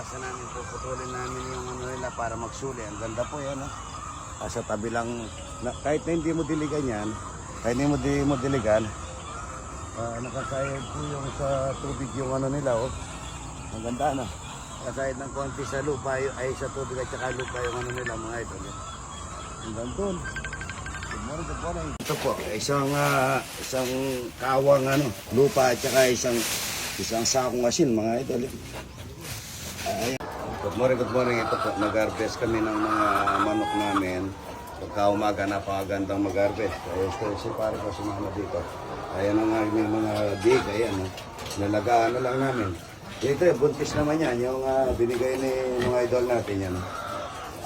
Iwasan namin, puputulin namin yung ano nila para magsuli. Ang ganda po yan, no? Ah, sa tabi lang, na, kahit na hindi mo diligan yan, kahit hindi mo, di mo diligan, ah, nakakayod po yung sa tubig yung ano nila, oh. Ang ganda, no? Kahit ng konti sa lupa, ay sa tubig at saka lupa yung ano nila, mga ito. Ang ganda doon. Good morning, good morning. Ito po, isang ah, isang kawang ano, lupa at saka isang isang sakong asin mga idol. Ayan. Good morning, good morning. Ito po, nag-harvest kami ng mga manok namin. Pagka umaga, napakagandang mag-harvest. Kaya ito, si pare ko sumama dito. Ayan ang aming mga big, ayan. Oh. Nalagaan na lang namin. Ito, buntis naman yan, yung ah, binigay ni mga idol natin yan.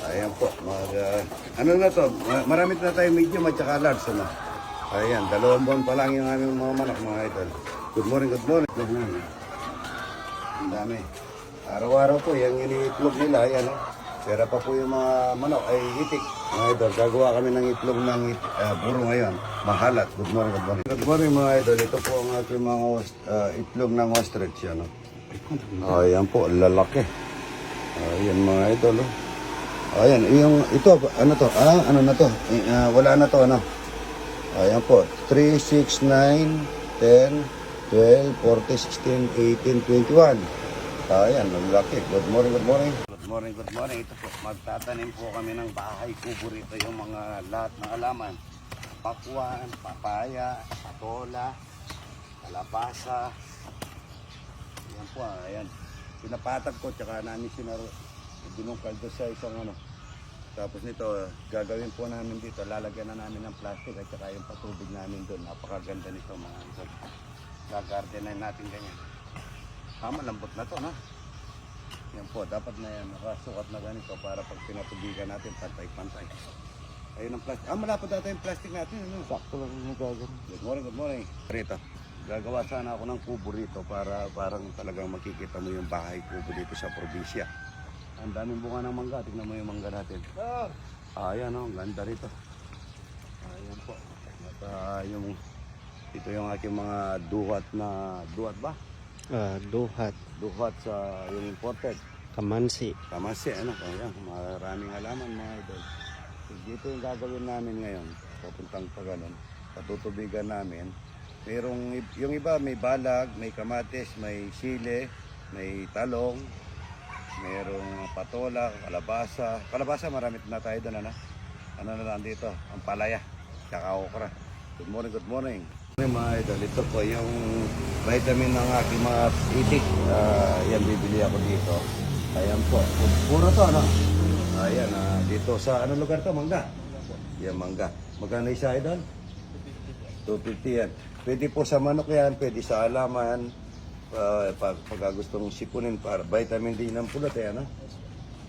Ayan po, mag, ah, ano na to, ma- marami na tayong medium at saka large, ano? Ayan, dalawang buwan pa lang yung aming mga manok, mga idol. Good morning, good morning. Good morning. Ang dami. Araw-araw po, yung iniitlog nila, ayan, oh. Pera pa po yung mga manok ay itik. Mga idol, gagawa kami ng itlog ng it, ah, buro ngayon. Mahalat. Good morning, good morning. Good morning mga idol. Ito po ang aking mga ah, itlog ng ostrich, ano? Ayan po, lalaki. Ayan mga idol, oh. Ayan, yung ito, ano to? Ah, ano na to? Ah, wala na to, ano? Ayan po, 3, 6, 9, 10, 12, 14, 16, 18, 21. Ayan, ang laki. Good morning, good morning. Good morning, good morning. Ito po, magtatanim po kami ng bahay kubo rito yung mga lahat ng alaman. Pakwan, papaya, patola, kalabasa. Ayan po, ah, ayan. Pinapatag ko, tsaka namin sinaro. Binungkal doon sa isang ano. Tapos nito, gagawin po namin dito, lalagyan na namin ng plastic at saka yung patubig namin doon. Napakaganda nito mga idol. Gagardenan natin ganyan. Ah, malambot na to, no? Yan po, dapat na yan, nakasukat na ganito para pag pinatubigan natin, pantay-pantay. Ayun ang plastic. Ah, malapad dati yung plastic natin. Ano? Sakto lang yung gagawin. Good morning, good morning. Rito, gagawa sana ako ng kubo rito para parang talagang makikita mo yung bahay kubo dito sa probinsya. Ang daming bunga ng mangga. Tingnan mo yung mangga natin. Ah, ayan oh, ang ganda rito. Ayan po. At ah, yung, ito yung aking mga duhat na, duhat ba? Ah, duhat, Duhat sa yung imported. kamansi. Kamasi, ano, ayan, maraming halaman mga idol. So, dito yung gagawin namin ngayon, papuntang pa ganun, patutubigan namin. Merong, yung iba may balag, may kamatis, may sile, may talong, merong patola, kalabasa. Kalabasa, marami na tayo doon, ano? Ano na lang dito, ang palaya, tsaka okra. Good morning, good morning. Mga idol, ito po yung vitamin ng aking mga itik. Ah, yan, bibili ako dito. Ayan po. Puro to, ano? Ayan, ah, dito sa anong lugar to? Mangga? Yan, mangga. Magkano isa idol? 250 yan. Pwede po sa manok yan, pwede sa alaman. Uh, pag, pagka gustong sipunin para vitamin D ng pulot, eh, ano?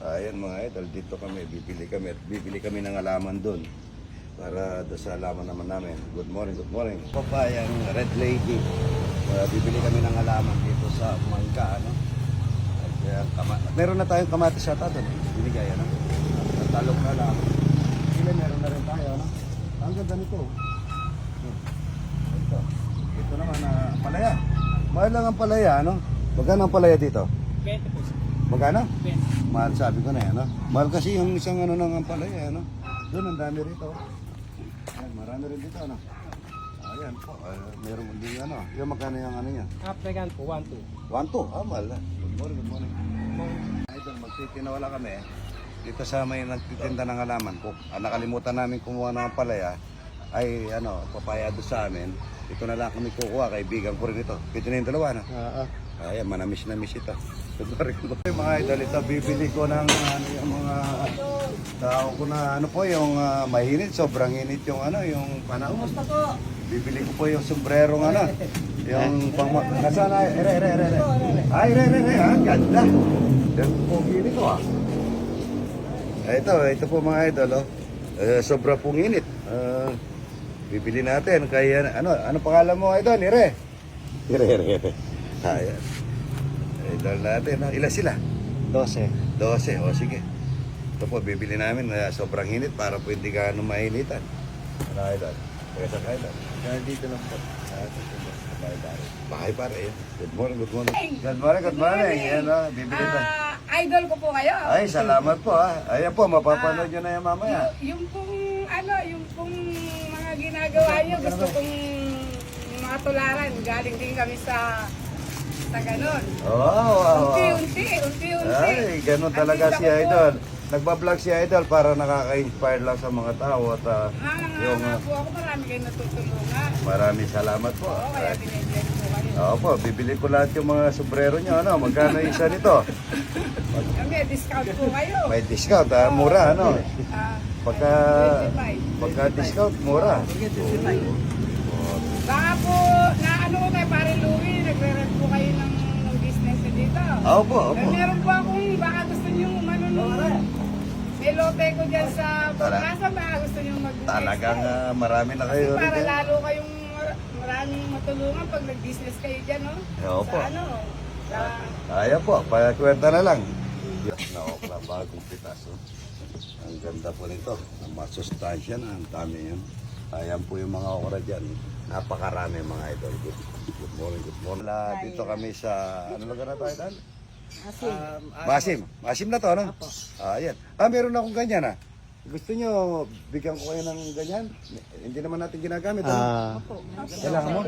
Ayan mga idol, dito kami, bibili kami at bibili kami ng alaman doon. Para doon sa naman namin. Good morning, good morning. Papayang Red Lady. Uh, bibili kami ng alaman dito sa Mangga, ano? At, uh, kama- meron na tayong kamatis yata doon. Binigay, ano? At talong na lang. Sila meron na rin tayo, ano? Ang ganda nito. Ito. Ito naman, uh, palaya. Mahal lang ang palaya, ano? Magkano ang palaya dito? 20 po. Magkano? 20. Mahal sabi ko na yan, no? Mahal kasi yung isang ano ng ampalaya, ano? Doon, ang dami rito. Marami rin dito, ano? Ayan po, uh, meron din ano. Yung magkano yung ano niya? African po, 1, 2. One, two. Ah, mahal na. Good morning, good morning. Idol, magtitinawala kami. Dito sa may nagtitinda ng halaman ko. Ah, nakalimutan namin kumuha ng ampalaya. Ay, ano, papaya doon sa amin. Ito na lang kami kukuha. Kaibigan ko rin ito. Pwede na yung dalawa, no? Ah, ah. Ayan, manamis na miss ito. Good mga idol, ito bibili ko ng ano, yung mga tao ko na ano po yung ah, mahinit, sobrang init yung ano, yung panahon. Bibili ko po yung sombrero ano, yung pang Nasaan na? Ere, ere, ere, ere. Ay, ere, ere, ere, ah, ganda. Yung pong ko ah. Ah, Ito, ito po mga idol, oh. Eh, sobra pong init. Ah, bibili natin. Kaya, ano, ano pangalan mo, idol? Ire. Ire, ire, ire. Ayan. Idol natin. No? Ilan sila? 12. 12. O sige. Ito po, bibili namin na sobrang init para po hindi ka mainitan. Ano, idol? Kaya sa idol. Kaya dito lang po. Bahay pare. Bahay pare. Good morning, good morning. Good morning, good morning. Yan o, bibili tayo. Ah, idol ko po kayo. Ay, salamat po ha. Ayan po, mapapanood nyo na yan mamaya. Yung pong, ano, yung pong mga ginagawa nyo, gusto kong matularan. Galing din kami sa, sa ganon. Oh, wow, wow. Unti-unti, unti-unti. Ay, ganun talaga si ko po, Idol. Nagbablog si Idol para nakaka-inspire lang sa mga tao at ah, yung Hanga ah, po ako, marami kayo natutulungan. maraming salamat po. Oo, kaya Ay, binigyan ko kayo. Oo po, bibili ko lahat yung mga sombrero nyo. Ano, magkano isa nito? May discount po kayo. May discount, ah, mura, ano? Ah, Pagka, 25. pagka discount, mura. Baka po, na ano ko kay Pare Louie, nagre-rent po kayo ng, ng business dito. Oo po, Eh, opo. meron po akong, baka may lote ko dyan sa Pagkasa, baka gusto nyo mag-business. Talagang ah, marami na kayo Para rin. lalo kayong mar- maraming matulungan pag nag-business kayo dyan, no? Oo po. Sa ano? Sa, Ayan po, pakwenta na lang. Naokla, bagong pitas. Oh. Ang ganda po nito. Ang masustansya na, ang dami yan. Ayan po yung mga okra dyan. Napakarami mga idol. Good, good morning, good morning. Dito kami sa, ano lugar na tayo dahil? Um, Masim. Masim na to, ano? Ah, ayan. Ah, meron akong ganyan ah. Gusto nyo, bigyan ko kayo ng ganyan? Hindi naman natin ginagamit. Ano? Ah, Kailangan mo?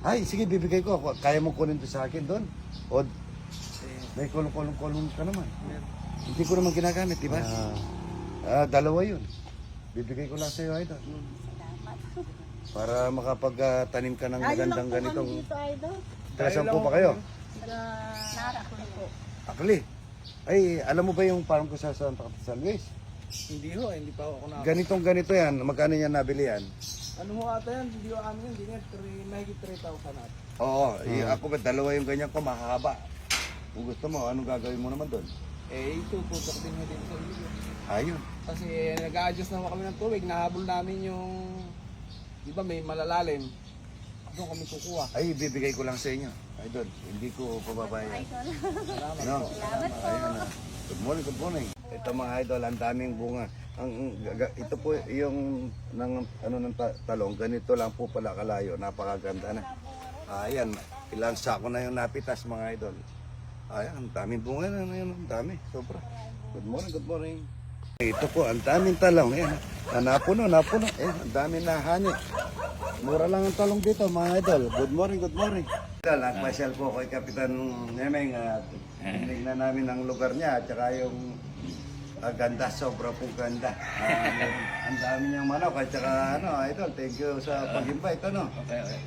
Ay, sige, bibigay ko. Kaya mo kunin to sa akin doon? O, may kulong-kulong-kulong ka naman. Hindi ko naman ginagamit, di ba? ah, Ah, dalawa yun. Bibigay ko lang sa iyo, Idol. Para makapag-tanim ka ng magandang ganitong... Taga saan po ba kayo? Akli. Ay, alam mo ba yung parang ko sa Santa San Luis? hindi ho, hindi pa ako na. Ganitong ganito yan. Magkano yan nabili yan? Ano ho ata yan? Hindi ho amin yan. Hindi nga, three- mahigit 3,000 at. Oo, eh, ako ba dalawa yung ganyan ko, mahaba. Kung gusto mo, anong gagawin mo naman doon? Eh, itututok din ho din sa video. Ayun. Kasi nag-a-adjust naman kami ng tubig. Nahabol namin yung, di ba may malalalim. Doon kami kukuha. Ay, bibigay ko lang sa inyo. Idol, hindi ko pababayaan. Salamat No? po. Ayun na. Good morning, good morning. Ito mga idol, ang daming bunga. Ang gaga- ito po yung ng ano ng ta- talong, ganito lang po pala kalayo, napakaganda na. Ayan, ilang sako na yung napitas mga idol. Ayan, ang daming bunga na yun, ang dami, sobra. Good morning, good morning. Ito po, ang daming talong. Ayan, ah, napuno, napuno. Ayan, ang daming nahani. Mura lang ang talong dito, mga idol. Good morning, good morning. Idol, nagpasyal po kay Kapitan Nemeng at tinignan namin ang lugar niya at saka yung ah, ganda, sobra pong ganda. Ah, ang dami niyang manok at saka ano, idol, thank you sa pag-invite, ano?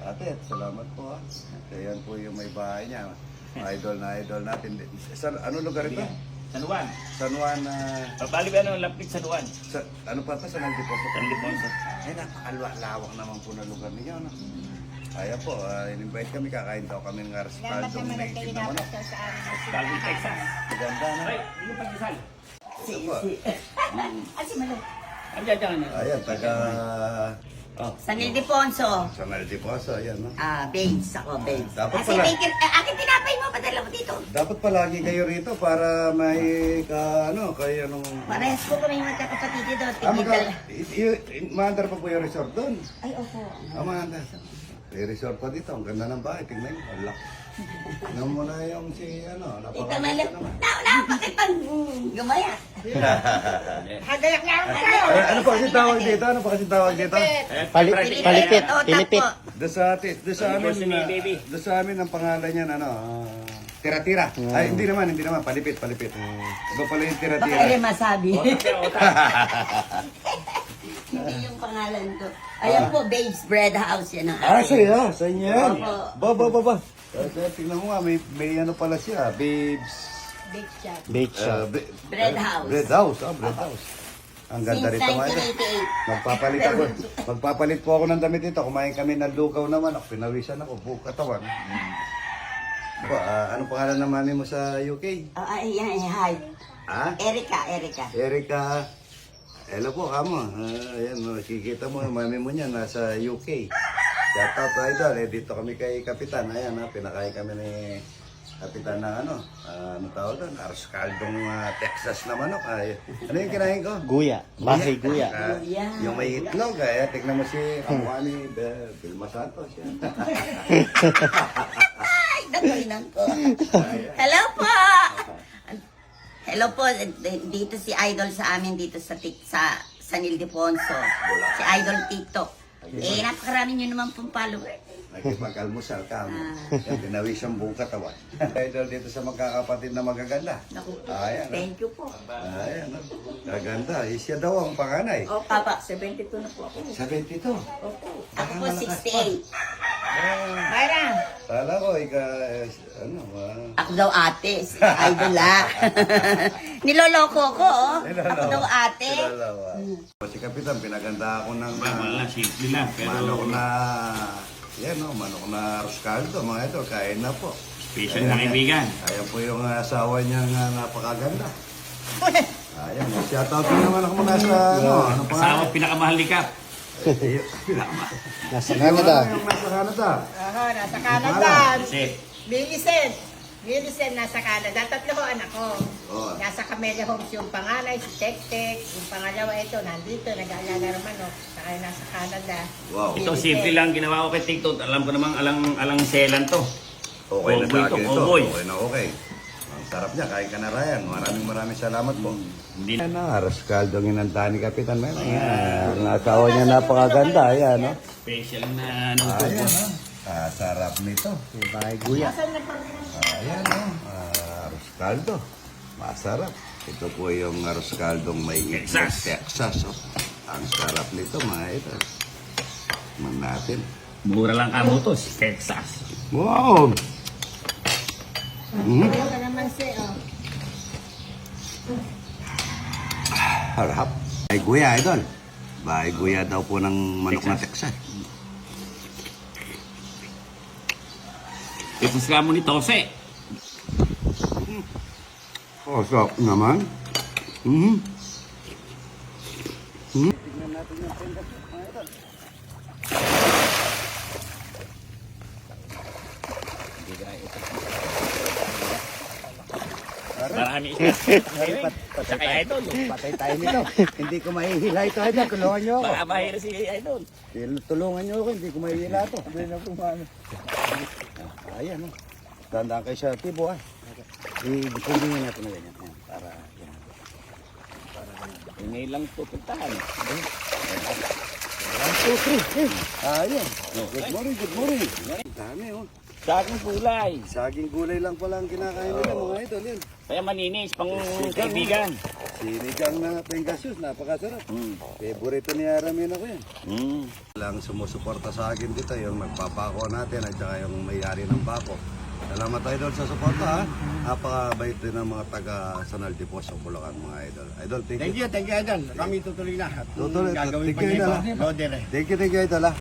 Ate, salamat po ah. So, yan po yung may bahay niya. Idol na idol natin. Sa, ano lugar ito? San Juan. San Juan, ah, Pabali ba ano, lapit San Juan? sa, ano pa to? Sa Nagdiposo? San Ildefonso. Ay, napakalawak naman po na lugar ninyo, no? Kaya po, uh, in-invite kami, kakain daw kami ng aras kaldong native na manok. Calvin, Texas. Maganda na. Ay, hindi pa kisal. Ito po. Andiyan, dyan. ano? Ayan, taga... Oh, San Ildefonso. sa Nagdiposo, ayan, no? Ah, babes. Ako, babes. Dapat Kasi pala. kin- eh, akin tinapay mo, padala mo dito. Dapat palagi kayo rito para may ka, ano, kayo nung... Parehas ko kami magkakapatid dito. Ah, Tigil magka, dala. i- i- i- maandar pa po yung resort doon. Ay, opo. Ah, maandar. May resort pa dito. Ang ganda ng bahay. Tingnan nyo. Wala. Tingnan mo na yung si, ano, Ito napakaganda malam. naman. Na, na, mm, gumaya? Hagayak na ako tayo. Ano, ano pa kasi tawag dito? Ano pa kasi tawag dito? Eh, palipit. Oh, Pilipit. tapo. Doon sa, ati- doon sa amin, na- baby. doon sa amin ang pangalan niyan, ano, ah, tira-tira. Ay, hindi naman, hindi naman, palipit, palipit. Iba pala yung Baka tira-tira. rin masabi. Hindi yung pangalan ko. Ayan po, babes bread house. Yan ang Ah, akin. siya, sa inyo yan. Ba, ba, ba, ba. Ah, sir, tingnan mo nga, may, may ano pala siya, babes. Bake shop. Bake ah, shop. ba- Bread house. Bread house, ah, bread house. Ang ganda Since rito mga ito. 1988. Magpapalit ako. Magpapalit po ako ng damit nito. Kumain kami ng lugaw naman. Ako, pinawisan ako. Buong katawan. Ba, ah, anong pangalan ng mami mo sa UK? Oh, ay, ay, hi. Ha? Erika, Erika. Erika, hello po kamo. Ah, ayan, makikita mo, mami mo niya nasa UK. Shout out idol, eh, dito kami kay Kapitan. Ayan, ha, pinakain kami ni Kapitan na ano, ah, ano tawag doon? Aros Caldong ah, Texas na manok. Ay, ano yung kinain ko? Guya. Bahay guya. Ah, Guya. yung may itlog, eh, tignan mo si kamukha ni Vilma Santos. Ay, nakuinan ko. Hello po! Hello po, eh, dito si Idol sa amin dito sa tik sa San Ildefonso. Si Idol TikTok. Eh, napakarami nyo naman pong follower. Nagkipag-almusal ka mo. Ah. Yan, Pinawis ang buong katawan. Idol dito sa magkakapatid na magaganda. Naku, Ayan, ah. thank you po. Ayan, ah. Gaganda. Eh, Siya daw ang panganay. O, Papa, 72 na po ako. 72. Opo. Ako po, Ah, malakas 68. Ah, Para. Kala ko, ika, eh, ano, ah. Ako daw ate, si Idol ah. Niloloko ko, oh. Ako daw ate. Dalawa. Si Kapitan, pinaganda ako ng... Wala, simple lang. Pero Manok na... Yan o, manok na Roscaldo, mga ito, kain na po. special na kaibigan. Ayan po yung asawa niya nga napakaganda. Ayan, shoutout mo naman ako muna sa ano, ano pa Asawa pinakamahal ni Kap. Nasa Canada. Yung nasa Canada. Aha, nasa Canada. Millicent. Millicent nasa Canada. Tatlo ko anak ko. Oo. Nasa Camellia Homes yung panganay, si Tek Tek. Yung pangalawa ito, nandito, nag-aalaga ng manok. Saka yung nasa Canada. Wow. ito simple lang ginawa ko kay TikTok. Alam ko namang alang alang selan to. Okay na Cowboy sa to, akin ito. cowboy. Okay na okay. Sarap niya, kain ka na Ryan. Maraming maraming salamat po. Hindi Ayan na, Roscaldo ang inanta ni Kapitan Mel. Ayan, ang asawa niya napakaganda. Ayan, no? special na ano. Ayan, no? Ah, sarap nito. Bahay guya. Ayan, no? Ah, Roscaldo. Masarap. Ito po yung Roscaldong may Texas. Texas. Oh. Ang sarap nito, mga ito. Man natin. Mura lang kamutos. Texas. Wow! Mm, Ito ka naman si, oh. Harap. Bahay guya, idol. Bahay guya daw po ng manok na Texas. Texas ka mo ni Tose. Oh, sarap naman. Mm-hmm. Marami isda. Sa kay Idol. Patay tayo nito. hindi ko mahihila ito, idol. Tulungan niyo ako. Baka mahira si Idol. Tulungan niyo ako, hindi ko mahihila ito. Hindi na po mano. Ayan, oh. Dandaan kayo sa tibo, ah. I-kumbingin natin na ganyan. Para, yan. Ngayon lang pupuntahan. One, two, three. Eh, Ayan. Good morning, good morning. Ang dami, oh. Sa aking kulay. Saging gulay lang pala ang kinakain nila, mga idol. Yan. Kaya maninis pang kaibigan. Sinigang na pengasus, napakasarap. Mm. Favorito ni Aramin ako yan. Mm. Lang sumusuporta sa akin dito, yung nagpapako natin at saka yung may-ari ng bako. Salamat idol sa suporta ha. Napakabait din ng mga taga Sanal Deposo, Bulacan mga idol. Idol, thank you. Thank you, thank you, Idol. Kami tutuloy na. At Tutuloy, gagawin thank pa eh. Thank you, thank you idol ha.